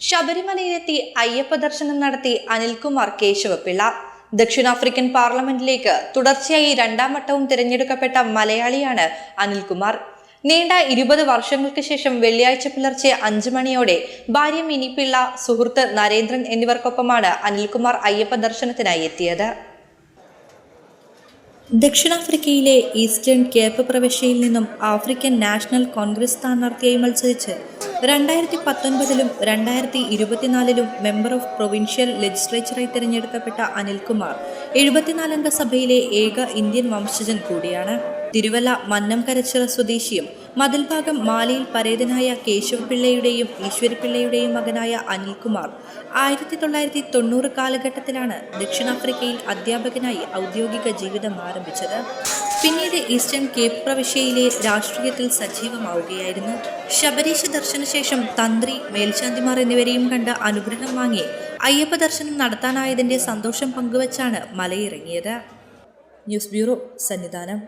ശബരിമലയിലെത്തി അയ്യപ്പ ദർശനം നടത്തി അനിൽകുമാർ കേശവപിള്ള. ദക്ഷിണാഫ്രിക്കൻ പാർലമെന്റിലേക്ക് തുടർച്ചയായി രണ്ടാം വട്ടവും തിരഞ്ഞെടുക്കപ്പെട്ട മലയാളിയാണ് അനിൽകുമാർ. നീണ്ട ഇരുപത് വർഷങ്ങൾക്ക് ശേഷം വെള്ളിയാഴ്ച പുലർച്ചെ അഞ്ചു മണിയോടെ ഭാര്യ മിനിപ്പിള്ള സുഹൃത്ത് നരേന്ദ്രൻ എന്നിവർക്കൊപ്പമാണ് അനിൽകുമാർ അയ്യപ്പ ദർശനത്തിനായി എത്തിയത്. ദക്ഷിണാഫ്രിക്കയിലെ ഈസ്റ്റേൺ കേപ്പ് പ്രവിശ്യയിൽ നിന്നും ആഫ്രിക്കൻ നാഷണൽ കോൺഗ്രസ് സ്ഥാനാർത്ഥിയായി മത്സരിച്ച് രണ്ടായിരത്തി പത്തൊൻപതിലും രണ്ടായിരത്തി ഇരുപത്തിനാലിലും മെമ്പർ ഓഫ് പ്രൊവിൻഷ്യൽ ലെജിസ്ലേച്ചറായി തിരഞ്ഞെടുക്കപ്പെട്ട അനിൽകുമാർ എഴുപത്തിനാലംഗ സഭയിലെ ഏക ഇന്ത്യൻ വംശജൻ കൂടിയാണ്. തിരുവല്ല മന്നംകരച്ചിറ സ്വദേശിയും മതിൽഭാഗം മാലയിൽ പരേതനായ കേശവപിള്ളയുടെയും ഈശ്വരപിള്ളയുടെയും മകനായ അനിൽകുമാർ ആയിരത്തി തൊള്ളായിരത്തി തൊണ്ണൂറ് കാലഘട്ടത്തിലാണ് ദക്ഷിണാഫ്രിക്കയിൽ അധ്യാപകനായി ഔദ്യോഗിക ജീവിതം ആരംഭിച്ചത്. പിന്നീട് ഈസ്റ്റേൺ കേപ്പ് പ്രവിശ്യയിലെ രാഷ്ട്രീയത്തിൽ സജീവമാവുകയായിരുന്നു. ശബരീശ ദർശനശേഷം തന്ത്രി മേൽശാന്തിമാർ എന്നിവരെയും കണ്ട് അനുഗ്രഹം വാങ്ങി അയ്യപ്പ ദർശനം നടത്താനായതിന്റെ സന്തോഷം പങ്കുവച്ചാണ് മലയിറങ്ങിയത്. News bureau Sannidhanam.